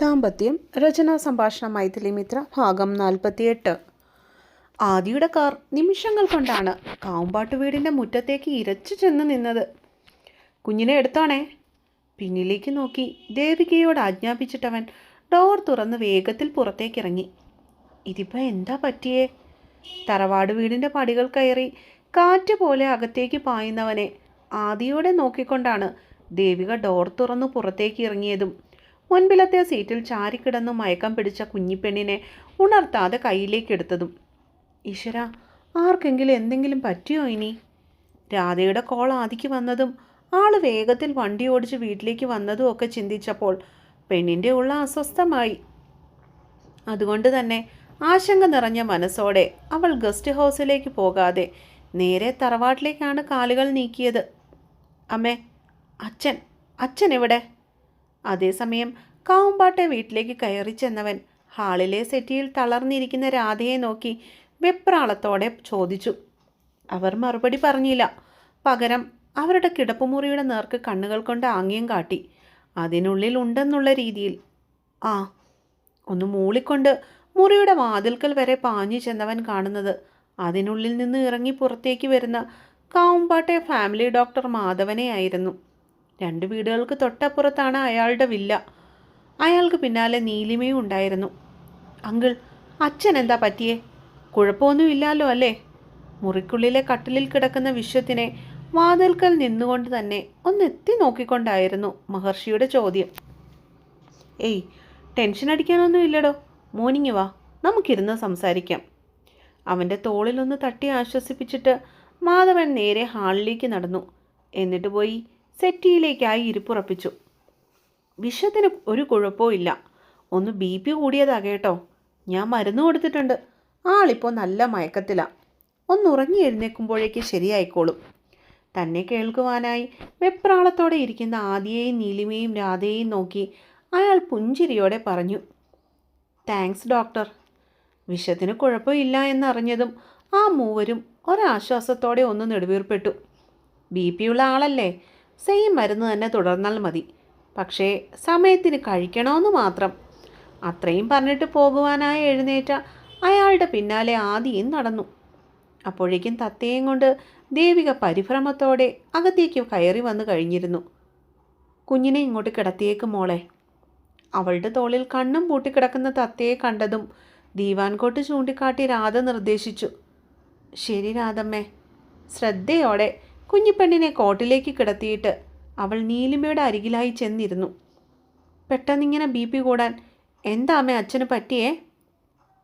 ദാമ്പത്യം രചനാ സംഭാഷണ മൈഥിലി മിത്ര ഭാഗം നാൽപ്പത്തിയെട്ട്. ആദിയുടെ കാർ നിമിഷങ്ങൾ കൊണ്ടാണ് കാവുമ്പാട്ട് വീടിന്റെ മുറ്റത്തേക്ക് ഇരച്ചു ചെന്ന് നിന്നത്. കുഞ്ഞിനെ എടുത്തോണേ? പിന്നിലേക്ക് നോക്കി ദേവികയോട് ആജ്ഞാപിച്ചിട്ടവൻ ഡോർ തുറന്ന് വേഗത്തിൽ പുറത്തേക്കിറങ്ങി. ഇതിപ്പോൾ എന്താ പറ്റിയേ? തറവാട് വീടിന്റെ പടികൾ കയറി കാറ്റ് പോലെ അകത്തേക്ക് പായുന്നവനെ ആദിയോടെ നോക്കിക്കൊണ്ടാണ് ദേവിക ഡോർ തുറന്ന് പുറത്തേക്ക് ഇറങ്ങിയതും മുൻപിലത്തെ സീറ്റിൽ ചാരിക്കിടന്നു മയക്കം പിടിച്ച കുഞ്ഞിപ്പെണ്ണിനെ ഉണർത്താതെ കയ്യിലേക്കെടുത്തതും ഈശ്വര ആർക്കെങ്കിലും എന്തെങ്കിലും പറ്റിയോ ഇനി? രാധയുടെ കോൾ ആദിക്ക് വന്നതും ആൾ വേഗത്തിൽ വണ്ടി ഓടിച്ച് വീട്ടിലേക്ക് വന്നതും ഒക്കെ ചിന്തിച്ചപ്പോൾ പെണ്ണിന്റെ ഉള്ള അസ്വസ്ഥമായി. അതുകൊണ്ട് തന്നെ ആശങ്ക നിറഞ്ഞ മനസ്സോടെ അവൾ ഗസ്റ്റ് ഹൗസിലേക്ക് പോകാതെ നേരെ തറവാട്ടിലേക്കാണ് കാലുകൾ നീക്കിയത്. അമ്മേ അച്ഛൻ അച്ഛൻ എവിടെ? അതേസമയം കാവുമ്പാട്ടെ വീട്ടിലേക്ക് കയറി ചെന്നവൻ ഹാളിലെ സെറ്റിയിൽ തളർന്നിരിക്കുന്ന രാധയെ നോക്കി വെപ്രാളത്തോടെ ചോദിച്ചു. അവർ മറുപടി പറഞ്ഞില്ല. പകരം അവരുടെ കിടപ്പുമുറിയുടെ നേർക്ക് കണ്ണുകൾ കൊണ്ട് ആംഗ്യം കാട്ടി. അതിനുള്ളിൽ ഉണ്ടെന്നുള്ള രീതിയിൽ. ആ ഒന്ന് മൂളിക്കൊണ്ട് മുറിയുടെ വാതിൽക്കൽ വരെ പാഞ്ഞു ചെന്നവൻ കാണുന്നത് അതിനുള്ളിൽ നിന്ന് ഇറങ്ങി പുറത്തേക്ക് വരുന്ന കാവുമ്പാട്ടെ ഫാമിലി ഡോക്ടർ മാധവനെയായിരുന്നു. രണ്ട് വീടുകൾക്ക് തൊട്ടപ്പുറത്താണ് അയാളുടെ വില്ല. അയാൾക്ക് പിന്നാലെ നീലിമയും ഉണ്ടായിരുന്നു. അങ്കിൾ അച്ഛൻ എന്താ പറ്റിയേ? കുഴപ്പമൊന്നുമില്ലല്ലോ അല്ലേ? മുറിക്കുള്ളിലെ കട്ടിലിൽ കിടക്കുന്ന വിശ്വത്തിനെ വാതിൽക്കൽ നിന്നുകൊണ്ട് തന്നെ ഒന്ന് ഒന്നെത്തി നോക്കിക്കൊണ്ടായിരുന്നു മഹർഷിയുടെ ചോദ്യം. ഏയ് ടെൻഷൻ അടിക്കാനൊന്നും ഇല്ലടോ. മോർണിംഗ് വാ. നമുക്കിരുന്ന് സംസാരിക്കാം. അവന്റെ തോളിലൊന്ന് തട്ടി ആശ്വസിപ്പിച്ചിട്ട് മാധവൻ നേരെ ഹാളിലേക്ക് നടന്നു. എന്നിട്ട് പോയി സെറ്റിയിലേക്കായി ഇരിപ്പുറപ്പിച്ചു. വിഷത്തിന് ഒരു കുഴപ്പവും ഇല്ല. ഒന്ന് ബി പി കൂടിയതാ കേട്ടോ. ഞാൻ മരുന്ന് കൊടുത്തിട്ടുണ്ട്. ആളിപ്പോൾ നല്ല മയക്കത്തിലാണ് ഒന്ന് ഉറങ്ങി എഴുന്നേൽക്കുമ്പോഴേക്ക് ശരിയായിക്കോളും. തന്നെ കേൾക്കുവാനായി വെപ്രാളത്തോടെ ഇരിക്കുന്ന ആദിയെയും നീലിമയും രാധയെയും നോക്കി അയാൾ പുഞ്ചിരിയോടെ പറഞ്ഞു താങ്ക്സ് ഡോക്ടർ വിഷത്തിന് കുഴപ്പമില്ല എന്നറിഞ്ഞതും ആ മൂവരും ഒരാശ്വാസത്തോടെ ഒന്ന് നെടുവീർപ്പെട്ടു. ബി ഉള്ള ആളല്ലേ? സെയിം മരുന്ന് തന്നെ തുടർന്നാൽ മതി. പക്ഷേ സമയത്തിന് കഴിക്കണമെന്ന് മാത്രം. അത്രയും പറഞ്ഞിട്ട് പോകുവാനായി എഴുന്നേറ്റ അയാളുടെ പിന്നാലെ ആദിയും നടന്നു. അപ്പോഴേക്കും തത്തയും കൊണ്ട് ദേവിക പരിഭ്രമത്തോടെ അകത്തേക്ക് കയറി വന്നു കഴിഞ്ഞിരുന്നു. കുഞ്ഞിനെ ഇങ്ങോട്ട് കിടത്തിയേക്ക് മോളെ. അവളുടെ തോളിൽ കണ്ണും പൂട്ടിക്കിടക്കുന്ന തത്തയെ കണ്ടതും ദീവാൻകോട്ട് ചൂണ്ടിക്കാട്ടി രാധ നിർദ്ദേശിച്ചു. ശരി രാധമ്മേ. ശ്രദ്ധയോടെ കുഞ്ഞിപ്പെണ്ണിനെ കോട്ടിലേക്ക് കിടത്തിയിട്ട് അവൾ നീലിമയുടെ അരികിലായി ചെന്നിരുന്നു. പെട്ടെന്നിങ്ങനെ ബി പി കൂടാൻ എന്താ അമ്മ അച്ഛന് പറ്റിയേ?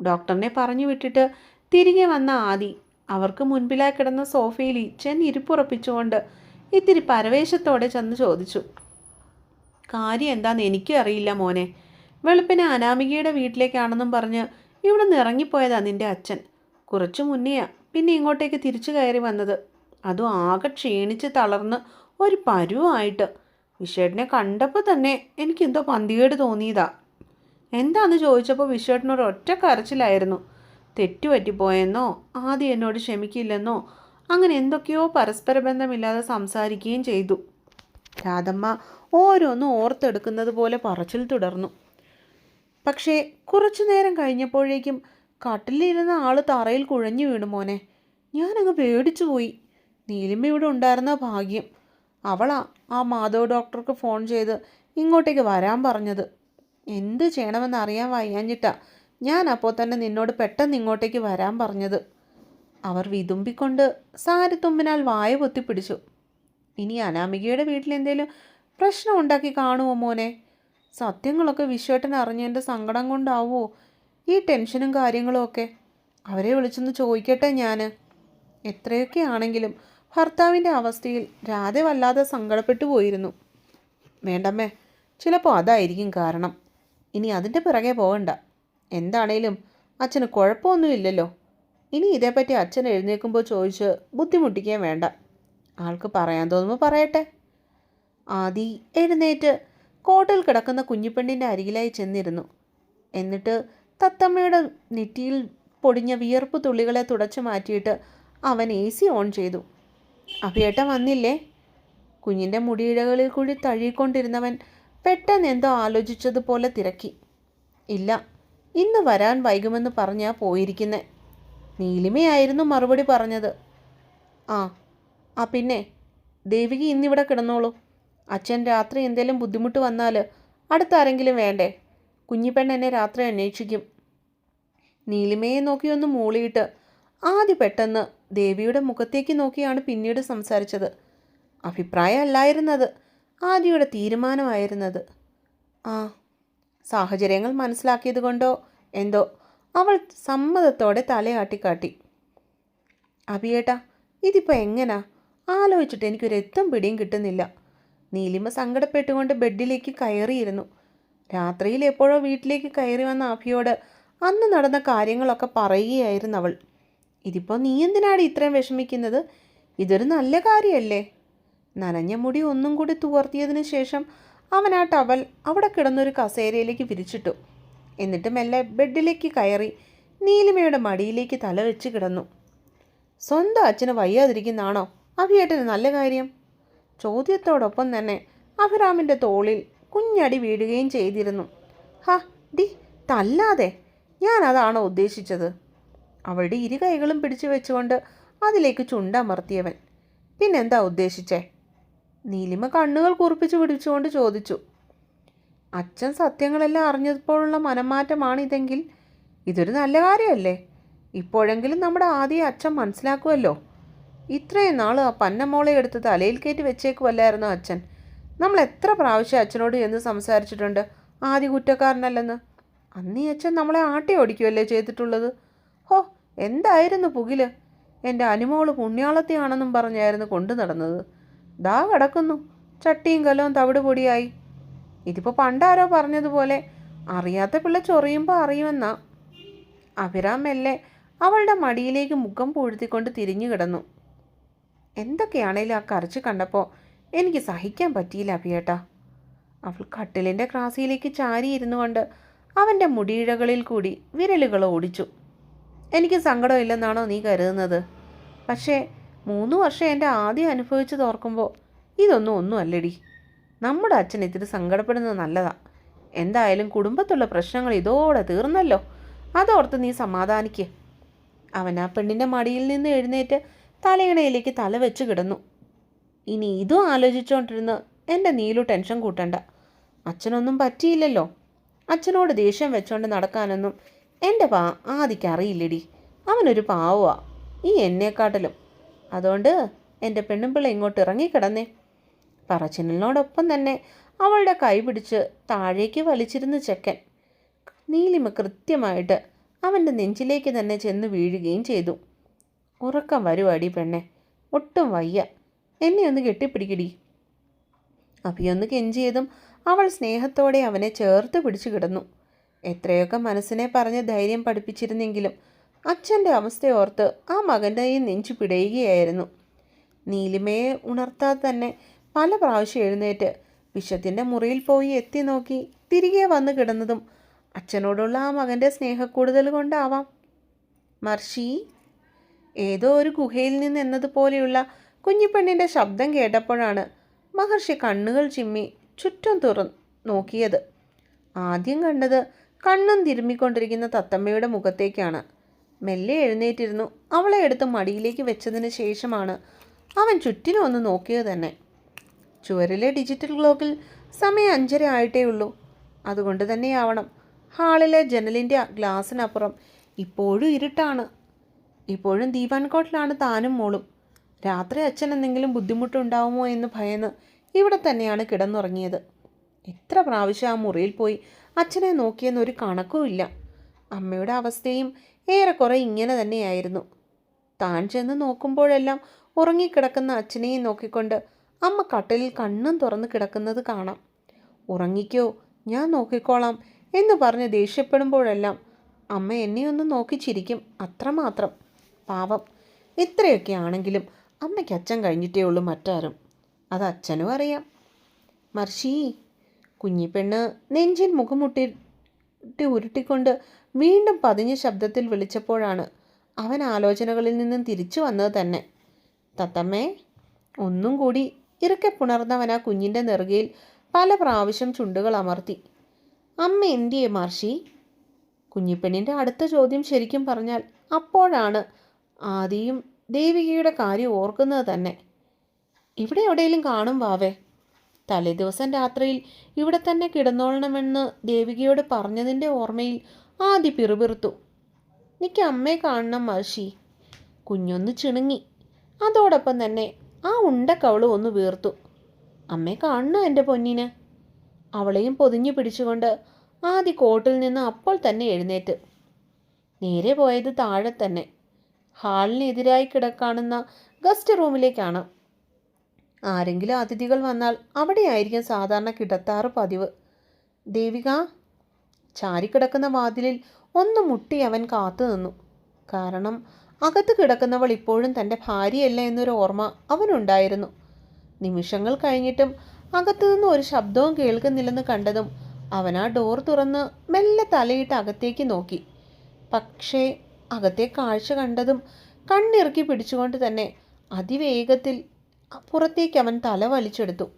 ഡോക്ടറിനെ പറഞ്ഞു വിട്ടിട്ട് തിരികെ വന്ന ആദി അവർക്ക് മുൻപിലായി കിടന്ന സോഫയിൽ ചെന്നിരിപ്പുറപ്പിച്ചുകൊണ്ട് ഇത്തിരി പരവേശത്തോടെ ചെന്ന് ചോദിച്ചു. കാര്യം എന്താണെന്ന് എനിക്കും അറിയില്ല മോനെ. വെളുപ്പിനെ അനാമികയുടെ വീട്ടിലേക്കാണെന്നും പറഞ്ഞ് ഇവിടെ നിന്ന് ഇറങ്ങിപ്പോയതാ നിന്റെ അച്ഛൻ. കുറച്ചു മുന്നെയാ പിന്നെ ഇങ്ങോട്ടേക്ക് തിരിച്ചു കയറി വന്നത്. അതും ആകെ ക്ഷീണിച്ച് തളർന്ന് ഒരു പരുവായിട്ട്. വിഷേട്ടനെ കണ്ടപ്പോൾ തന്നെ എനിക്കെന്തോ പന്തികേട് തോന്നിയതാ. എന്താന്ന് ചോദിച്ചപ്പോൾ വിശ്വേട്ടനൊരു ഒറ്റ കരച്ചിലായിരുന്നു. തെറ്റുപറ്റിപ്പോയെന്നോ ആദ്യം എന്നോട് ക്ഷമിക്കില്ലെന്നോ അങ്ങനെ എന്തൊക്കെയോ പരസ്പര ബന്ധമില്ലാതെ സംസാരിക്കുകയും ചെയ്തു. രാധമ്മ ഓരോന്നും ഓർത്തെടുക്കുന്നത് പോലെ പറച്ചിൽ തുടർന്നു. പക്ഷേ കുറച്ചു നേരം കഴിഞ്ഞപ്പോഴേക്കും കട്ടിലിരുന്ന ആൾ തറയിൽ കുഴഞ്ഞു വീണു മോനെ. ഞാനങ്ങ് പേടിച്ചു പോയി നീലിമ ഇവിടെ ഉണ്ടായിരുന്ന ഭാഗ്യം. അവളാ ആ മാധവ് ഡോക്ടർക്ക് ഫോൺ ചെയ്ത് ഇങ്ങോട്ടേക്ക് വരാൻ പറഞ്ഞത്. എന്ത് ചെയ്യണമെന്ന് അറിയാൻ വയ്യാഞ്ഞിട്ടാ ഞാൻ അപ്പോൾ തന്നെ നിന്നോട് പെട്ടെന്ന് ഇങ്ങോട്ടേക്ക് വരാൻ പറഞ്ഞത്. അവർ വിതുമ്പിക്കൊണ്ട് സാരിത്തുമ്പിനാൽ വായ പൊത്തിപ്പിടിച്ചു. ഇനി അനാമികയുടെ വീട്ടിലെന്തേലും പ്രശ്നം ഉണ്ടാക്കി കാണുമോ മോനെ? സത്യങ്ങളൊക്കെ വിശ്വേട്ടൻ അറിഞ്ഞതിന്റെ സങ്കടം കൊണ്ടാവുമോ ഈ ടെൻഷനും കാര്യങ്ങളും ഒക്കെ? അവരെ വിളിച്ചൊന്ന് ചോദിക്കട്ടെ ഞാൻ എത്രയൊക്കെ ആണെങ്കിലും ഭർത്താവിന്റെ അവസ്ഥയിൽ രാധ വല്ലാതെ സങ്കടപ്പെട്ടു പോയിരുന്നു. വേണ്ടമ്മേ ചിലപ്പോൾ അതായിരിക്കും കാരണം. ഇനി അതിന്റെ പിറകെ പോകണ്ട എന്താണേലും അച്ഛന് കുഴപ്പമൊന്നുമില്ലല്ലോ. ഇനി ഇതേപ്പറ്റി അച്ഛൻ എഴുന്നേൽക്കുമ്പോൾ ചോദിച്ച് ബുദ്ധിമുട്ടിക്കുകയും വേണ്ട. ആൾക്ക് പറയാൻ തോന്നുമ്പോൾ പറയട്ടെ. ആദി എഴുന്നേറ്റ് കോട്ടിൽ കിടക്കുന്ന കുഞ്ഞിപ്പെണ്ണിന്റെ അരികിലായി ചെന്നിരുന്നു. എന്നിട്ട് തത്തമ്മയുടെ നെറ്റിയിൽ പൊടിഞ്ഞ വിയർപ്പ് തുള്ളികളെ തുടച്ചു മാറ്റിയിട്ട് അവൻ എ സി ഓൺ ചെയ്തു. അഭിയേട്ടൻ വന്നില്ലേ? കുഞ്ഞിന്റെ മുടിയിഴകളിൽ കൂടി തഴുകിക്കൊണ്ടിരുന്നവൻ പെട്ടെന്ന് എന്തോ ആലോചിച്ചതുപോലെ തിരക്കി. ഇല്ല ഇന്ന് വരാൻ വൈകുമെന്ന് പറഞ്ഞാ പോയിരിക്കുന്നെ. നീലിമയായിരുന്നു മറുപടി പറഞ്ഞത്. ആ ആ പിന്നെ ദേവികി ഇന്നിവിടെ കിടന്നോളൂ. അച്ഛൻ രാത്രി എന്തെങ്കിലും ബുദ്ധിമുട്ട് വന്നാൽ അടുത്താരെങ്കിലും വേണ്ടേ? കുഞ്ഞിപ്പെണ്ണ് എന്നെ രാത്രി അന്വേഷിക്കും. നീലിമയെ നോക്കിയൊന്ന് മൂളിയിട്ട് ആദ്യ പെട്ടെന്ന് ദേവിയുടെ മുഖത്തേക്ക് നോക്കിയാണ് പിന്നീട് സംസാരിച്ചത്. അഭിപ്രായമല്ലായിരുന്നത്. ആദ്യയുടെ തീരുമാനമായിരുന്നത്. ആ സാഹചര്യങ്ങൾ മനസ്സിലാക്കിയത് കൊണ്ടോ എന്തോ അവൾ സമ്മതത്തോടെ തലയാട്ടിക്കാട്ടി. അഭിയേട്ടാ ഇതിപ്പോൾ എങ്ങനാ? ആലോചിച്ചിട്ട് എനിക്കൊരു എത്തും പിടിയും കിട്ടുന്നില്ല. നീലിമ സങ്കടപ്പെട്ടുകൊണ്ട് ബെഡിലേക്ക് കയറിയിരുന്നു. രാത്രിയിൽ എപ്പോഴോ വീട്ടിലേക്ക് കയറി വന്ന അഭിയോട് അന്ന് നടന്ന കാര്യങ്ങളൊക്കെ പറയുകയായിരുന്നു അവൾ. ഇതിപ്പോൾ നീ എന്തിനാണ് ഇത്രയും വിഷമിക്കുന്നത്? ഇതൊരു നല്ല കാര്യമല്ലേ നനഞ്ഞ മുടി ഒന്നും കൂടി തുവർത്തിയതിന് ശേഷം അവൻ ആ ടവൽ അവിടെ കിടന്നൊരു കസേരയിലേക്ക് വിരിച്ചിട്ടു. എന്നിട്ട് മെല്ലെ ബെഡിലേക്ക് കയറി നീലിമയുടെ മടിയിലേക്ക് തല വെച്ച് കിടന്നു. സ്വന്തം അച്ഛന് വയ്യാതിരിക്കുന്നതാണോ അഭിയേട്ടന് നല്ല കാര്യം? ചോദ്യത്തോടൊപ്പം തന്നെ അഭിറാമിന്റെ തോളിൽ കുഞ്ഞടി വീഴുകയും ചെയ്തിരുന്നു. ഹ ഡി തല്ലാതെ. ഞാൻ ഉദ്ദേശിച്ചത്? അവളുടെ ഇരു കൈകളും പിടിച്ചു വെച്ചുകൊണ്ട് അതിലേക്ക് ചുണ്ടമർത്തിയവൻ. പിന്നെന്താ ഉദ്ദേശിച്ചേ? നീലിമ കണ്ണുകൾ കുറിപ്പിച്ച് പിടിച്ചുകൊണ്ട് ചോദിച്ചു. അച്ഛൻ സത്യങ്ങളെല്ലാം അറിഞ്ഞപ്പോഴുള്ള മനംമാറ്റമാണ് ഇതെങ്കിൽ ഇതൊരു നല്ല കാര്യമല്ലേ? ഇപ്പോഴെങ്കിലും നമ്മുടെ ആദ്യ അച്ഛൻ മനസ്സിലാക്കുമല്ലോ ഇത്രയും നാൾ ആ പന്നമോളെ എടുത്ത് തലയിൽ കയറ്റി വെച്ചേക്കുമല്ലായിരുന്നു അച്ഛൻ? നമ്മൾ എത്ര പ്രാവശ്യം അച്ഛനോട് എന്ന് സംസാരിച്ചിട്ടുണ്ട്? ആദ്യ കുറ്റക്കാരനല്ലെന്ന്. അന്നീ അച്ഛൻ നമ്മളെ ആട്ടി ഓടിക്കുമല്ലേ ചെയ്തിട്ടുള്ളത്? ഹോ എന്തായിരുന്നു പുകിൽ? എന്റെ അനുമോൾ പുണ്യാളത്തെയാണെന്നും പറഞ്ഞായിരുന്നു കൊണ്ടു നടന്നത്. ദാ കിടക്കുന്നു. ചട്ടിയും കലവും തവിട് പൊടിയായി ഇതിപ്പോൾ പണ്ടാരോ പറഞ്ഞതുപോലെ അറിയാത്ത പിള്ള ചൊറിയുമ്പോൾ അറിയുമെന്നാ. അഭിരാം മെല്ലെ അവളുടെ മടിയിലേക്ക് മുഖം പൂഴ്ത്തിക്കൊണ്ട് തിരിഞ്ഞു കിടന്നു. എന്തൊക്കെയാണേലും ആ കരച്ച് കണ്ടപ്പോൾ എനിക്ക് സഹിക്കാൻ പറ്റിയില്ല അഭിയേട്ടാ. അവൾ കട്ടിലിന്റെ ക്രാസിയിലേക്ക് ചാരിയിരുന്നു കൊണ്ട് അവന്റെ മുടിയിഴകളിൽ കൂടി വിരലുകൾ ഓടിച്ചു. എനിക്ക് സങ്കടമില്ലെന്നാണോ നീ കരുതുന്നത്? പക്ഷേ മൂന്ന് വർഷം എന്റെ ആദ്യം അനുഭവിച്ച് തോർക്കുമ്പോൾ ഇതൊന്നും ഒന്നും അല്ലടി നമ്മുടെ അച്ഛൻ ഇത്തിരി സങ്കടപ്പെടുന്നത് നല്ലതാ. എന്തായാലും കുടുംബത്തുള്ള പ്രശ്നങ്ങൾ ഇതോടെ തീർന്നല്ലോ. അതോർത്ത് നീ സമാധാനിക്കേ. അവൻ ആ പെണ്ണിന്റെ മടിയിൽ നിന്ന് എഴുന്നേറ്റ് തലയിണയിലേക്ക് തല വെച്ച് കിടന്നു. ഇനി ഇതും ആലോചിച്ചുകൊണ്ടിരുന്ന് എന്റെ നീലു ടെൻഷൻ കൂട്ടണ്ട. അച്ഛനൊന്നും പറ്റിയില്ലല്ലോ. അച്ഛനോട് ദേഷ്യം വെച്ചുകൊണ്ട് നടക്കാനൊന്നും എന്റെ പാ ആദിക്ക് അറിയില്ലടി. അവനൊരു പാവുവാ ഈ എന്നെക്കാട്ടിലും. അതുകൊണ്ട് എന്റെ പെണ്ണുമ്പിള്ള ഇങ്ങോട്ട് ഇറങ്ങിക്കിടന്നേ പറച്ചിലിനോടൊപ്പം തന്നെ അവളുടെ കൈ പിടിച്ച് താഴേക്ക് വലിച്ചിരുന്ന ചെക്കൻ. നീലിമ കൃത്യമായിട്ട് അവന്റെ നെഞ്ചിലേക്ക് തന്നെ ചെന്ന് വീഴുകയും ചെയ്തു. ഉറക്കം വരുവാടി പെണ്ണെ ഒട്ടും വയ്യ. എന്നെ ഒന്ന് കെട്ടിപ്പിടിക്കടി. അഭിയൊന്ന് കെഞ്ചിയതും അവൾ സ്നേഹത്തോടെ അവനെ ചേർത്ത് പിടിച്ചു കിടന്നു. എത്രയൊക്കെ മനസ്സിനെ പറഞ്ഞ് ധൈര്യം പഠിപ്പിച്ചിരുന്നെങ്കിലും അച്ഛന്റെ അവസ്ഥയോർത്ത് ആ മകന്റെ നെഞ്ചു പിടയുകയായിരുന്നു. നീലിമയെ ഉണർത്താതെ തന്നെ പല പ്രാവശ്യം എഴുന്നേറ്റ് വിഷത്തിന്റെ മുറിയിൽ പോയി എത്തി നോക്കി തിരികെ വന്ന് കിടന്നതും അച്ഛനോടുള്ള ആ മകന്റെ സ്നേഹക്കൂടുതൽ കൊണ്ടാവാം. മർഷി ഏതോ ഒരു ഗുഹയിൽ നിന്ന് എന്നതുപോലെയുള്ള കുഞ്ഞിപ്പെണ്ണിന്റെ ശബ്ദം കേട്ടപ്പോഴാണ് മഹർഷി കണ്ണുകൾ ചിമ്മി ചുറ്റും തുറ നോക്കിയത്. ആദ്യം കണ്ടത് കണ്ണും തിരുമ്മിക്കൊണ്ടിരിക്കുന്ന തത്തമ്മയുടെ മുഖത്തേക്കാണ്. മെല്ലെ എഴുന്നേറ്റിരുന്നു. അവളെ എടുത്ത് മടിയിലേക്ക് വെച്ചതിന് ശേഷമാണ് അവൻ ചുറ്റിനും ഒന്ന് നോക്കിയത് തന്നെ. ചുവരിലെ ഡിജിറ്റൽ ക്ലോക്കിൽ സമയം അഞ്ചര ആയിട്ടേ ഉള്ളൂ അതുകൊണ്ട് തന്നെയാവണം. ഹാളിലെ ജനലിന്റെ ഗ്ലാസിനപ്പുറം ഇപ്പോഴും ഇരുട്ടാണ്. ഇപ്പോഴും ദീപാൻകോട്ടിലാണ് താനും മോളും. രാത്രി അച്ഛൻ എന്തെങ്കിലും ബുദ്ധിമുട്ടുണ്ടാവുമോ എന്ന് ഭയന്ന് ഇവിടെ തന്നെയാണ് കിടന്നുറങ്ങിയത്. എത്ര പ്രാവശ്യം ആ മുറിയിൽ പോയി അച്ഛനെ നോക്കിയെന്നൊരു കണക്കുമില്ല അമ്മയുടെ അവസ്ഥയും ഏറെക്കുറെ ഇങ്ങനെ തന്നെയായിരുന്നു. താൻ ചെന്ന് നോക്കുമ്പോഴെല്ലാം ഉറങ്ങിക്കിടക്കുന്ന അച്ഛനെയും നോക്കിക്കൊണ്ട് അമ്മ കട്ടിലിൽ കണ്ണും തുറന്ന് കിടക്കുന്നത് കാണാം. ഉറങ്ങിക്കോ ഞാൻ നോക്കിക്കോളാം എന്ന് പറഞ്ഞ് ദേഷ്യപ്പെടുമ്പോഴെല്ലാം അമ്മ എന്നെ ഒന്ന് നോക്കി ചിരിക്കും അത്രമാത്രം. പാവം. ഇത്രയൊക്കെ ആണെങ്കിലും അമ്മയ്ക്ക് അച്ഛൻ കഴിഞ്ഞിട്ടേ ഉള്ളൂ മറ്റാരും. അത് അച്ഛനും അറിയാം. മർഷി കുഞ്ഞിപ്പെണ്ണ് നെഞ്ചിൽ മുഖമുട്ടിട്ട് ഉരുട്ടിക്കൊണ്ട് വീണ്ടും പതിഞ്ഞ ശബ്ദത്തിൽ വിളിച്ചപ്പോഴാണ് അവൻ ആലോചനകളിൽ നിന്നും തിരിച്ചു വന്നത് തന്നെ. തത്തമ്മേ ഒന്നും കൂടി ഇറക്കെ പുണർന്നവൻ ആ കുഞ്ഞിന്റെ നെറുകയിൽ പല പ്രാവശ്യം ചുണ്ടുകൾ അമർത്തി. അമ്മ എന്തിയെ മർഷി? കുഞ്ഞിപ്പെണ്ണിന്റെ അടുത്ത ചോദ്യം ശരിക്കും പറഞ്ഞാൽ അപ്പോഴാണ് ആദിയും ദേവികയുടെ കാര്യം ഓർക്കുന്നത് തന്നെ. ഇവിടെ എവിടെയെങ്കിലും കാണും വാവേ. തലേദിവസം രാത്രിയിൽ ഇവിടെ തന്നെ കിടന്നോളണമെന്ന് ദേവികയോട് പറഞ്ഞതിന്റെ ഓർമ്മയിൽ ആദ്യ പിറുപിറുത്തു. എനിക്ക് അമ്മയെ കാണണം മഹർഷി. കുഞ്ഞൊന്ന് ചിണുങ്ങി. അതോടൊപ്പം തന്നെ ആ ഉണ്ടക്കവൾ ഒന്ന് വീർത്തു. അമ്മയെ കാണണം എന്റെ പൊന്നിന്? അവളെയും പൊതിഞ്ഞു പിടിച്ചുകൊണ്ട് ആദ്യ കോട്ടിൽ നിന്ന് അപ്പോൾ തന്നെ എഴുന്നേറ്റ്. നേരെ പോയത് താഴെ തന്നെ. ഹാളിനെതിരായി കിടക്കാണുന്ന ഗസ്റ്റ് റൂമിലേക്കാണ്. ആരെങ്കിലും അതിഥികൾ വന്നാൽ അവിടെയായിരിക്കും സാധാരണ കിടത്താറ് പതിവ്. ദേവിക ചാരിക്കിടക്കുന്ന വാതിലിൽ ഒന്ന് മുട്ടി അവൻ കാത്തു നിന്നു. കാരണം അകത്ത് കിടക്കുന്നവൾ ഇപ്പോഴും തന്റെ ഭാര്യയല്ല എന്നൊരു ഓർമ്മ അവനുണ്ടായിരുന്നു. നിമിഷങ്ങൾ കഴിഞ്ഞിട്ടും അകത്തു നിന്ന് ഒരു ശബ്ദവും കേൾക്കുന്നില്ലെന്ന് കണ്ടതും അവൻ ആ ഡോർ തുറന്ന് മെല്ലെ തലയിട്ട് അകത്തേക്ക് നോക്കി. പക്ഷേ അകത്തെ കാഴ്ച കണ്ടതും കണ്ണിറുക്കി പിടിച്ചുകൊണ്ട് തന്നെ അതിവേഗത്തിൽ പുറത്തേക്ക് അവൻ തല വലിച്ചെടുത്തു.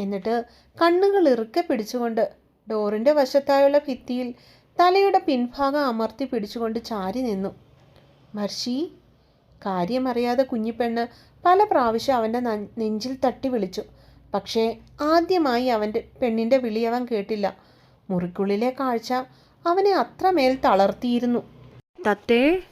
എന്നിട്ട് കണ്ണുകൾ ഇറുക്കെ പിടിച്ചുകൊണ്ട് ഡോറിന്റെ വശത്തായുള്ള ഭിത്തിയിൽ തലയുടെ പിൻഭാഗം അമർത്തി പിടിച്ചുകൊണ്ട് ചാരി നിന്നു. മർഷി കാര്യമറിയാതെ കുഞ്ഞിപ്പെണ്ണ് പല പ്രാവശ്യം അവന്റെ നെഞ്ചിൽ തട്ടി വിളിച്ചു. പക്ഷേ ആദ്യമായി അവന്റെ പെണ്ണിന്റെ വിളി അവൻ കേട്ടില്ല. മുറിക്കുള്ളിലെ കാഴ്ച അവനെ അത്രമേൽ തളർത്തിയിരുന്നു. തത്തേ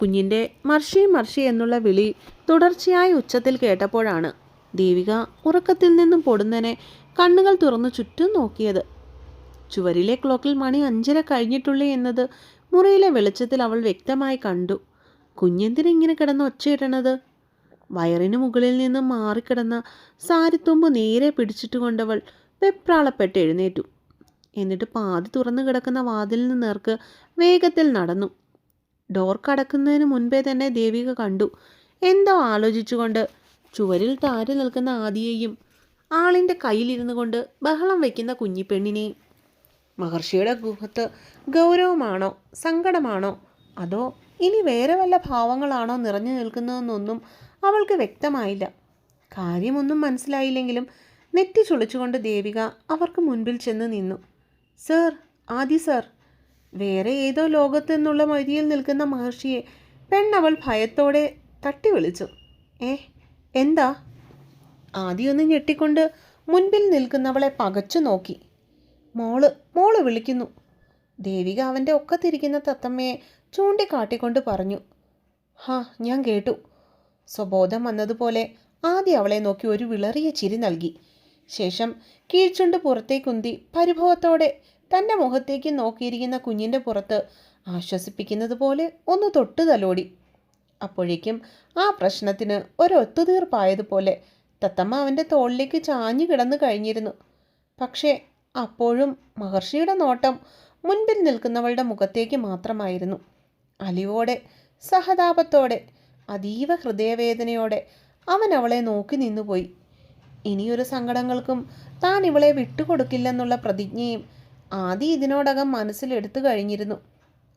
കുഞ്ഞിന്റെ മർഷി മർഷി എന്നുള്ള വിളി തുടർച്ചയായി ഉച്ചത്തിൽ കേട്ടപ്പോഴാണ് ദേവിക ഉറക്കത്തിൽ നിന്നും പൊടുന്നനെ കണ്ണുകൾ തുറന്നു ചുറ്റും നോക്കിയത്. ചുവരിലെ ക്ലോക്കിൽ മണി അഞ്ചര കഴിഞ്ഞിട്ടുള്ളേ എന്നത് മുറിയിലെ വെളിച്ചത്തിൽ അവൾ വ്യക്തമായി കണ്ടു. കുഞ്ഞെന്തിനിങ്ങനെ കിടന്ന് ഒച്ചയിടണത്? വയറിന് മുകളിൽ നിന്നും മാറിക്കിടന്ന സാരിത്തുമ്പ് നേരെ പിടിച്ചിട്ട് കൊണ്ടവൾ വെപ്രാളപ്പെട്ട് എഴുന്നേറ്റു. എന്നിട്ട് പാതി തുറന്നു കിടക്കുന്ന വാതിലിന് നേർക്ക് വേഗത്തിൽ നടന്നു. ഡോർ കടക്കുന്നതിന് മുൻപേ തന്നെ ദേവിക കണ്ടു. എന്തോ ആലോചിച്ചുകൊണ്ട് ചുവരിൽ താരി നിൽക്കുന്ന ആദിയെയും ആളിന്റെ കയ്യിലിരുന്നു കൊണ്ട് ബഹളം വയ്ക്കുന്ന കുഞ്ഞിപ്പെണ്ണിനെയും മഹർഷിയുടെ ഗുഹത്ത് ഗൗരവമാണോ സങ്കടമാണോ? അതോ ഇനി വേറെ വല്ല ഭാവങ്ങളാണോ നിറഞ്ഞു നിൽക്കുന്നതെന്നൊന്നും അവൾക്ക് വ്യക്തമായില്ല. കാര്യമൊന്നും മനസ്സിലായില്ലെങ്കിലും നെറ്റി ചുളിച്ചുകൊണ്ട് ദേവിക അവർക്ക് മുൻപിൽ ചെന്ന് നിന്നു. സർ ആദി സർ വേറെ ഏതോ ലോകത്തു നിന്നുള്ള മരിയിൽ നിൽക്കുന്ന മഹർഷിയെ പെണ്ണവൾ ഭയത്തോടെ തട്ടി വിളിച്ചു ഏ എന്താ? ആദ്യമൊന്ന് ഞെട്ടിക്കൊണ്ട് മുൻപിൽ നിൽക്കുന്നവളെ പകച്ചു നോക്കി. മോൾ മോൾ വിളിക്കുന്നു. ദേവിക അവന്റെ ഒക്കത്തിരിക്കുന്ന തത്തമ്മയെ ചൂണ്ടിക്കാട്ടിക്കൊണ്ട് പറഞ്ഞു. ഹാ ഞാൻ കേട്ടു. സ്വബോധം വന്നതുപോലെ ആദ്യം അവളെ നോക്കി ഒരു വിളറിയ ചിരി നൽകി. ശേഷം കീഴ്ച്ചുണ്ട് പുറത്തേക്കുന്തി പരിഭവത്തോടെ തന്റെ മുഖത്തേക്ക് നോക്കിയിരിക്കുന്ന കുഞ്ഞിന്റെ പുറത്ത് ആശ്വസിപ്പിക്കുന്നത് പോലെ ഒന്ന് തൊട്ടു തലോടി. അപ്പോഴേക്കും ആ പ്രശ്നത്തിന് ഒരു ഒത്തുതീർപ്പായതുപോലെ തത്തമ്മ അവന്റെ തോളിലേക്ക് ചാഞ്ഞു കിടന്നു കഴിഞ്ഞിരുന്നു. പക്ഷേ അപ്പോഴും മഹർഷിയുടെ നോട്ടം മുൻപിൽ നിൽക്കുന്നവളുടെ മുഖത്തേക്ക് മാത്രമായിരുന്നു. അലിവോടെ സഹതാപത്തോടെ അതീവ ഹൃദയവേദനയോടെ അവൻ അവളെ നോക്കി നിന്നുപോയി. ഇനിയൊരു സങ്കടങ്ങൾക്കും താൻ ഇവളെ വിട്ടുകൊടുക്കില്ലെന്നുള്ള പ്രതിജ്ഞയും ആദി ഇതിനോടകം മനസ്സിലെടുത്തു കഴിഞ്ഞിരുന്നു.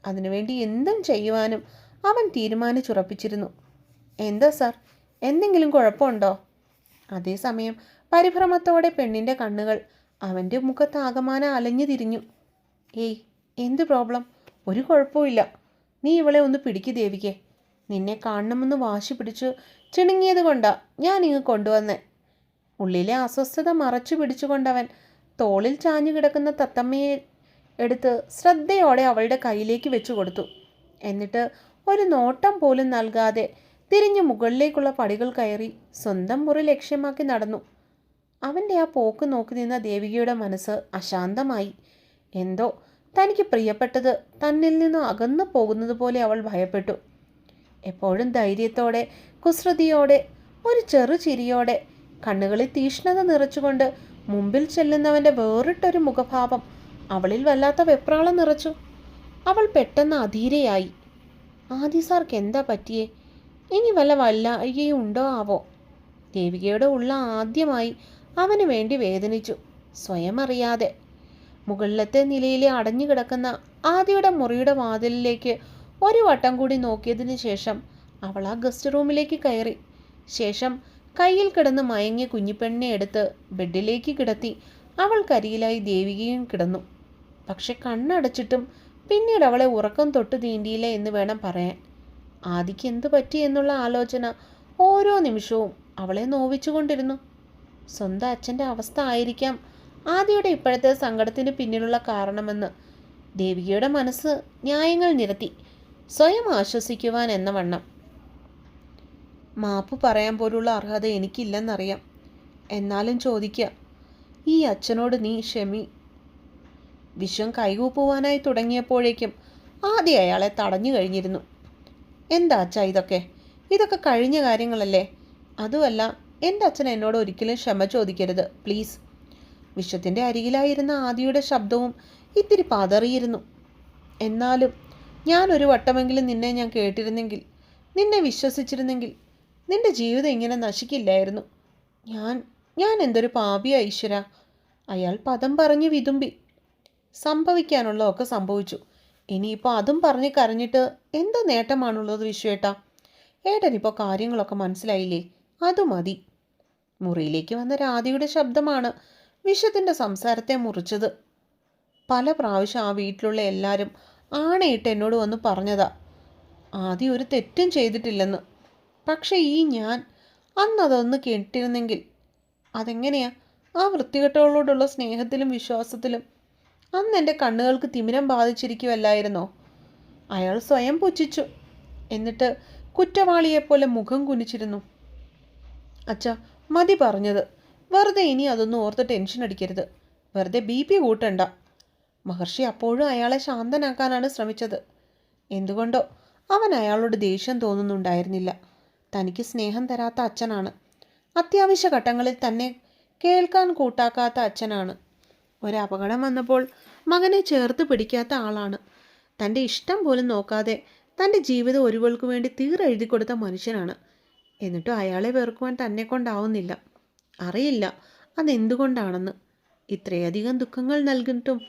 അതിനുവേണ്ടി എന്തും ചെയ്യുവാനും അവൻ തീരുമാനിച്ചുറപ്പിച്ചിരുന്നു. എന്താ സാർ? എന്തെങ്കിലും കുഴപ്പമുണ്ടോ? അതേസമയം പരിഭ്രമത്തോടെ പെണ്ണിന്റെ കണ്ണുകൾ അവന്റെ മുഖത്താകമാനം അലഞ്ഞു തിരിഞ്ഞു. ഏയ് എന്ത് പ്രോബ്ലം? ഒരു കുഴപ്പമില്ല നീ ഇവളെ ഒന്ന് പിടിക്കു ദേവികെ. നിന്നെ കാണണമെന്ന് വാശി പിടിച്ചു ചിണുങ്ങിയത് കൊണ്ടാ ഞാൻ ഇങ്ങ് കൊണ്ടുവന്നേ. ഉള്ളിലെ അസ്വസ്ഥത മറച്ചു പിടിച്ചുകൊണ്ടവൻ തോളിൽ ചാഞ്ഞു കിടക്കുന്ന തത്തമ്മയെ എടുത്ത് ശ്രദ്ധയോടെ അവളുടെ കയ്യിലേക്ക് വെച്ചു കൊടുത്തു. എന്നിട്ട് ഒരു നോട്ടം പോലും നൽകാതെ തിരിഞ്ഞു മുകളിലേക്കുള്ള പടികൾ കയറി സ്വന്തം മുറി ലക്ഷ്യമാക്കി നടന്നു. അവന്റെ ആ പോക്ക് നോക്കി നിന്ന ദേവികയുടെ മനസ്സ് അശാന്തമായി. എന്തോ തനിക്ക് പ്രിയപ്പെട്ടത് തന്നിൽ നിന്നും അകന്നു പോകുന്നത് പോലെ അവൾ ഭയപ്പെട്ടു. എപ്പോഴും ധൈര്യത്തോടെ കുസൃതിയോടെ ഒരു ചെറു ചിരിയോടെ കണ്ണുകളിൽ തീഷ്ണത നിറച്ചുകൊണ്ട് മുമ്പിൽ ചെല്ലുന്നവന്റെ വേറിട്ടൊരു മുഖഭാവം അവളിൽ വല്ലാത്ത വെപ്രാളം നിറച്ചു. അവൾ പെട്ടെന്ന് അധീരയായി. ആദി സാർക്ക് എന്താ പറ്റിയേ? ഇനി വല്ല വല്ലായ്കയും ഉണ്ടോ ആവോ? ദേവികയുടെ ഉള്ള ആദ്യമായി അവന് വേണ്ടി വേദനിച്ചു. സ്വയം അറിയാതെ. മുകളിലത്തെ നിലയിലെ അടഞ്ഞു കിടക്കുന്ന ആദിയുടെ മുറിയുടെ വാതിലിലേക്ക് ഒരു വട്ടം കൂടി നോക്കിയതിന് ശേഷം അവൾ ആ ഗസ്റ്റ് റൂമിലേക്ക് കയറി. ശേഷം കയ്യിൽ കിടന്ന് മയങ്ങിയ കുഞ്ഞിപ്പെണ്ണിനെ എടുത്ത് ബെഡിലേക്ക് കിടത്തി. അവൾ കരിയിലായി ദേവികയും കിടന്നു. പക്ഷെ കണ്ണടച്ചിട്ടും പിന്നീട് അവളെ ഉറക്കം തൊട്ട് തീണ്ടിയില്ല എന്ന് വേണം പറയാൻ. ആദിക്ക് എന്തു പറ്റി എന്നുള്ള ആലോചന ഓരോ നിമിഷവും അവളെ നോവിച്ചുകൊണ്ടിരുന്നു. സ്വന്തം അച്ഛന്റെ അവസ്ഥ ആയിരിക്കാം ആദിയുടെ ഇപ്പോഴത്തെ സങ്കടത്തിന് പിന്നിലുള്ള കാരണമെന്ന് ദേവികയുടെ മനസ്സ് ന്യായങ്ങൾ നിരത്തി. സ്വയം ആശ്വസിക്കുവാൻ എന്ന വണ്ണം. മാപ്പ് പറയാൻ പോലുള്ള അർഹത എനിക്കില്ലെന്നറിയാം. എന്നാലും ചോദിക്ക ഈ അച്ഛനോട് നീ ക്ഷമി. വിശ്വം കൈകൂപ്പുവാനായി തുടങ്ങിയപ്പോഴേക്കും ആദ്യം അയാളെ തടഞ്ഞു കഴിഞ്ഞിരുന്നു. എന്താ അച്ഛ ഇതൊക്കെ? ഇതൊക്കെ കഴിഞ്ഞ കാര്യങ്ങളല്ലേ? അതുമല്ല എന്റെ അച്ഛൻ എന്നോട് ഒരിക്കലും ക്ഷമ ചോദിക്കരുത് പ്ലീസ്. വിശ്വത്തിന്റെ അരികിലായിരുന്ന ആദിയുടെ ശബ്ദവും ഇത്തിരി പതറിയിരുന്നു. എന്നാലും ഞാനൊരു വട്ടമെങ്കിലും നിന്നെ ഞാൻ കേട്ടിരുന്നെങ്കിൽ നിന്നെ വിശ്വസിച്ചിരുന്നെങ്കിൽ നിന്റെ ജീവിതം ഇങ്ങനെ നശിക്കില്ലായിരുന്നു. ഞാൻ ഞാൻ എന്തൊരു പാപിയ ഈശ്വര. അയാൾ പദം പറഞ്ഞ് വിതുമ്പി. സംഭവിക്കാനുള്ളതൊക്കെ സംഭവിച്ചു. ഇനിയിപ്പോൾ അതും പറഞ്ഞ് കരഞ്ഞിട്ട് എന്ത് നേട്ടമാണുള്ളത് വിശ്വേട്ടാ? ഏട്ടനിപ്പോൾ കാര്യങ്ങളൊക്കെ മനസ്സിലായില്ലേ? അത് മതി. മുറിയിലേക്ക് വന്ന രാധയുടെ ശബ്ദമാണ് വിശ്വത്തിന്റെ സംസാരത്തെ മുറിച്ചത്. പല പ്രാവശ്യം ആ വീട്ടിലുള്ള എല്ലാവരും ആണയിട്ട് എന്നോട് വന്ന് പറഞ്ഞതാ. ആദ്യം ഒരു തെറ്റും ചെയ്തിട്ടില്ലെന്ന്. പക്ഷേ ഈ ഞാൻ അന്നതൊന്ന് കേട്ടിരുന്നെങ്കിൽ അതെങ്ങനെയാ? ആ വൃത്തികെട്ടവളോടുള്ള സ്നേഹത്തിലും വിശ്വാസത്തിലും അന്ന് എന്റെ കണ്ണുകൾക്ക് തിമിരം ബാധിച്ചിരിക്കുമല്ലായിരുന്നോ അയാൾ സ്വയം പുച്ഛിച്ചു. എന്നിട്ട് കുറ്റവാളിയെപ്പോലെ മുഖം കുനിച്ചിരുന്നു. അച്ഛ മതി പറഞ്ഞത്. വെറുതെ ഇനി അതൊന്നും ഓർത്ത് ടെൻഷൻ അടിക്കരുത്. വെറുതെ ബി പി കൂട്ടണ്ട. മഹർഷി അപ്പോഴും അയാളെ ശാന്തനാക്കാനാണ് ശ്രമിച്ചത്. എന്തുകൊണ്ടോ അവൻ അയാളോട് ദേഷ്യം തോന്നുന്നുണ്ടായിരുന്നില്ല. തനിക്ക് സ്നേഹം തരാത്ത അച്ഛനാണ്. അത്യാവശ്യ ഘട്ടങ്ങളിൽ തന്നെ കേൾക്കാൻ കൂട്ടാക്കാത്ത അച്ഛനാണ്. ഒരപകടം വന്നപ്പോൾ മകനെ ചേർത്ത് പിടിക്കാത്ത ആളാണ്. തന്റെ ഇഷ്ടം പോലും നോക്കാതെ തന്റെ ജീവിതം ഒരുവൾക്ക് വേണ്ടി തീരെഴുതി കൊടുത്ത മനുഷ്യനാണ്. എന്നിട്ടും അയാളെ വെറുക്കുവാൻ തന്നെ കൊണ്ടാവുന്നില്ല. അറിയില്ല അതെന്തുകൊണ്ടാണെന്ന്. ഇത്രയധികം ദുഃഖങ്ങൾ നൽകിയിട്ടും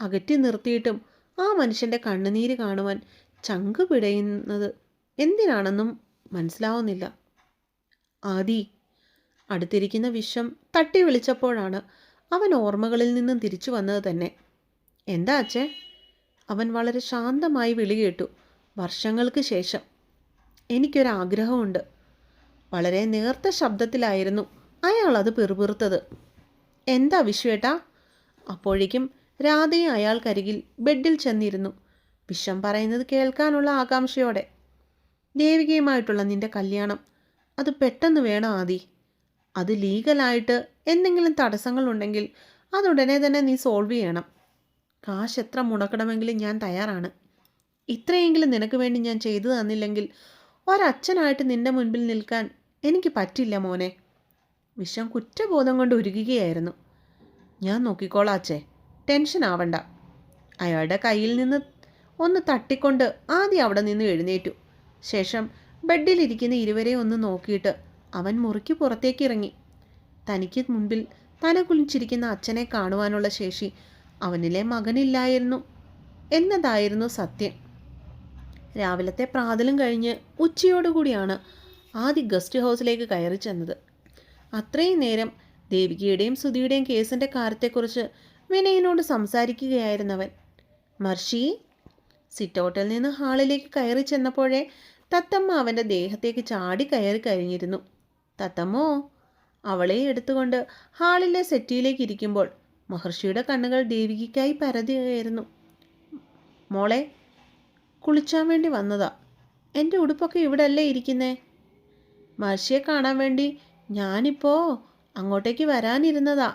അകറ്റി നിർത്തിയിട്ടും ആ മനുഷ്യന്റെ കണ്ണുനീര് കാണുവാൻ ചങ്ക് പിടയുന്നത് എന്തിനാണെന്നും മനസ്സിലാവുന്നില്ല. ആദി അടുത്തിരിക്കുന്ന വിഷം തട്ടി വിളിച്ചപ്പോഴാണ് അവൻ ഓർമ്മകളിൽ നിന്നും തിരിച്ചു വന്നത് തന്നെ. എന്താ അച്ഛേ? അവൻ വളരെ ശാന്തമായി വിളി കേട്ടു. വർഷങ്ങൾക്ക് ശേഷം. എനിക്കൊരാഗ്രഹമുണ്ട്. വളരെ നേർത്ത ശബ്ദത്തിലായിരുന്നു അയാൾ അത് പിറുപിറുത്തത്. എന്താ വിശ്വേട്ടാ? അപ്പോഴേക്കും രാധയും അയാൾക്കരികിൽ ബെഡിൽ ചെന്നിരുന്നു. വിഷം പറയുന്നത് കേൾക്കാനുള്ള ആകാംക്ഷയോടെ. ദേവികയുമായിട്ടുള്ള നിന്റെ കല്യാണം. അത് പെട്ടെന്ന് വേണം ആദി? അത് ലീഗലായിട്ട് എന്തെങ്കിലും തടസ്സങ്ങളുണ്ടെങ്കിൽ അതുടനെ തന്നെ നീ സോൾവ് ചെയ്യണം. കാശ് എത്ര മുടക്കണമെങ്കിലും ഞാൻ തയ്യാറാണ്. ഇത്രയെങ്കിലും നിനക്ക് വേണ്ടി ഞാൻ ചെയ്തു തന്നില്ലെങ്കിൽ ഒരച്ഛനായിട്ട് നിന്റെ മുൻപിൽ നിൽക്കാൻ എനിക്ക് പറ്റില്ല മോനെ. വിഷം കുറ്റബോധം കൊണ്ട് ഉരുകുകയായിരുന്നു ഞാൻ നോക്കിക്കോളാച്ചേ. ടെൻഷൻ ആവണ്ട. അയാളുടെ കയ്യിൽ നിന്ന് ഒന്ന് തട്ടിക്കൊണ്ട് ആദ്യം അവിടെ നിന്ന് എഴുന്നേറ്റു. ശേഷം ബെഡിലിരിക്കുന്ന ഇരുവരെ ഒന്ന് നോക്കിയിട്ട് അവൻ മുറിക്ക് പുറത്തേക്ക് ഇറങ്ങി തനിക്ക് മുൻപിൽ തല കുലിച്ചിരിക്കുന്ന അച്ഛനെ കാണുവാനുള്ള ശേഷി അവനിലെ മകനില്ലായിരുന്നു എന്നതായിരുന്നു സത്യം. രാവിലത്തെ പ്രാതലും കഴിഞ്ഞ് ഉച്ചയോടുകൂടിയാണ് ആദ്യ ഗസ്റ്റ് ഹൗസിലേക്ക് കയറി ചെന്നത്. അത്രയും നേരം ദേവികയുടെയും സുധിയുടെയും കേസിന്റെ കാര്യത്തെക്കുറിച്ച് വിനയനോട് സംസാരിക്കുകയായിരുന്നവൻ. മർഷി സിറ്റൗട്ടിൽ നിന്ന് ഹാളിലേക്ക് കയറി ചെന്നപ്പോഴേ തത്തമ്മ അവന്റെ ദേഹത്തേക്ക് ചാടി കയറി കഴിഞ്ഞിരുന്നു. തത്തമ്മോ? അവളെ എടുത്തുകൊണ്ട് ഹാളിലെ സെറ്റിയിലേക്ക് ഇരിക്കുമ്പോൾ മഹർഷിയുടെ കണ്ണുകൾ ദേവികയ്ക്കായി പരതുകയായിരുന്നു മോളെ കുളിച്ചാൻ വേണ്ടി വന്നതാ. എന്റെ ഉടുപ്പൊക്കെ ഇവിടെ അല്ലേ ഇരിക്കുന്നേ? മഹർഷിയെ കാണാൻ വേണ്ടി ഞാനിപ്പോ അങ്ങോട്ടേക്ക് വരാനിരുന്നതാ.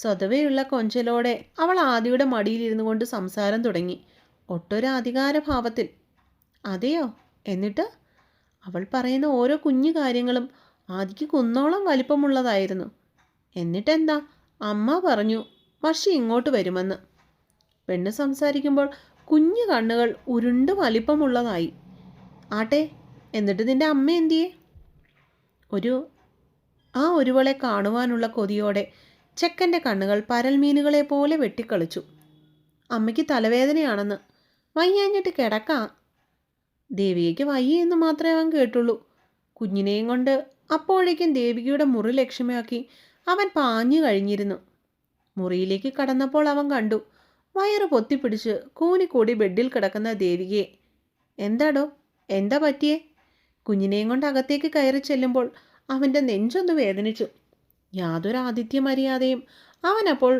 സ്വതവേയുള്ള കൊഞ്ചലോടെ അവൾ ആദിയുടെ മടിയിലിരുന്നു കൊണ്ട് സംസാരം തുടങ്ങി. ഒട്ടൊരു അധികാരഭാവത്തിൽ അതെയോ? എന്നിട്ട്? അവൾ പറയുന്ന ഓരോ കുഞ്ഞു കാര്യങ്ങളും ആദിക്ക് കുന്നോളം വലിപ്പമുള്ളതായിരുന്നു. എന്നിട്ടെന്താ? അമ്മ പറഞ്ഞു മഷി ഇങ്ങോട്ട് വരുമെന്ന്. പെണ്ണ് സംസാരിക്കുമ്പോൾ കുഞ്ഞു കണ്ണുകൾ ഉരുണ്ട് വലിപ്പമുള്ളതായി. ആട്ടെ എന്നിട്ട് നിന്റെ അമ്മ എന്തിയെ? ഒരു ആ ഒരുവളെ കാണുവാനുള്ള കൊതിയോടെ ചെക്കന്റെ കണ്ണുകൾ പരൽമീനുകളെ പോലെ വെട്ടിക്കളിച്ചു. അമ്മയ്ക്ക് തലവേദനയാണെന്ന്. വയ്യാഞ്ഞിട്ട് കിടക്കാം. ദേവികയ്ക്ക് വയ്യ എന്ന് മാത്രമേ അവൻ കേട്ടുള്ളൂ. കുഞ്ഞിനെയും കൊണ്ട് അപ്പോഴേക്കും ദേവികയുടെ മുറി ലക്ഷ്യമാക്കി അവൻ പാഞ്ഞു കഴിഞ്ഞിരുന്നു. മുറിയിലേക്ക് കടന്നപ്പോൾ അവൻ കണ്ടു. വയറ് പൊത്തിപ്പിടിച്ച് കൂനിക്കൂടി ബെഡിൽ കിടക്കുന്ന ദേവികയെ. എന്താടോ? എന്താ പറ്റിയേ? കുഞ്ഞിനെയും കൊണ്ട് അകത്തേക്ക് കയറി ചെല്ലുമ്പോൾ അവന്റെ നെഞ്ചൊന്ന് വേദനിച്ചു. യാതൊരു ആതിഥ്യ മര്യാദയും അവനപ്പോൾ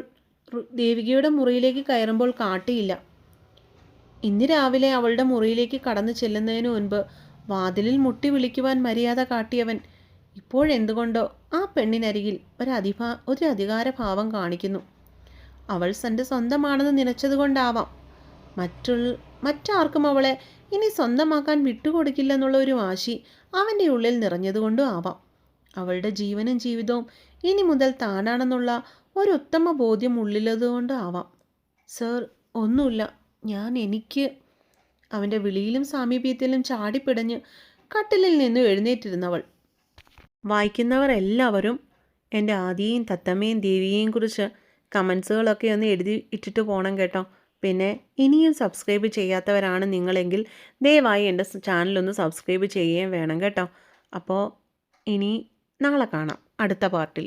ദേവികയുടെ മുറിയിലേക്ക് കയറുമ്പോൾ കാട്ടിയില്ല. ഇന്ന് രാവിലെ അവളുടെ മുറിയിലേക്ക് കടന്നു ചെല്ലുന്നതിന് മുൻപ് വാതിലിൽ മുട്ടി വിളിക്കുവാൻ മര്യാദ കാട്ടിയവൻ ഇപ്പോഴെന്തുകൊണ്ടോ ആ പെണ്ണിനരികിൽ ഒരു ഒരു അധികാരഭാവം കാണിക്കുന്നു. അവൾ തന്റെ സ്വന്തമാണെന്ന് നനച്ചതുകൊണ്ടാവാം. മറ്റുള്ള മറ്റാർക്കും അവളെ ഇനി സ്വന്തമാക്കാൻ വിട്ടുകൊടുക്കില്ലെന്നുള്ള ഒരു വാശി അവന്റെ ഉള്ളിൽ നിറഞ്ഞതുകൊണ്ടും ആവാം. അവളുടെ ജീവനും ജീവിതവും ഇനി മുതൽ താനാണെന്നുള്ള ഒരു ഉത്തമ ബോധ്യം ഉള്ളിലതുകൊണ്ട് ആവാം. സർ ഒന്നുമില്ല. ഞാൻ എനിക്ക് അവന്റെ വിളിയിലും സാമീപ്യത്തിലും ചാടിപ്പിടഞ്ഞ് കട്ടിലിൽ നിന്ന് എഴുന്നേറ്റിരുന്നവൾ. വായിക്കുന്നവർ എല്ലാവരും എന്റെ ആദിയെയും തത്തമ്മയും ദേവിയെയും കുറിച്ച് കമൻസുകളൊക്കെ ഒന്ന് എഴുതി ഇട്ടിട്ട് പോകണം കേട്ടോ. പിന്നെ ഇനിയും സബ്സ്ക്രൈബ് ചെയ്യാത്തവരാണ് നിങ്ങളെങ്കിൽ ദയവായി എന്റെ ചാനലൊന്ന് സബ്സ്ക്രൈബ് ചെയ്യുകയും വേണം കേട്ടോ. അപ്പോൾ ഇനി നാളെ കാണാം. അടുത്ത പാർട്ടിൽ.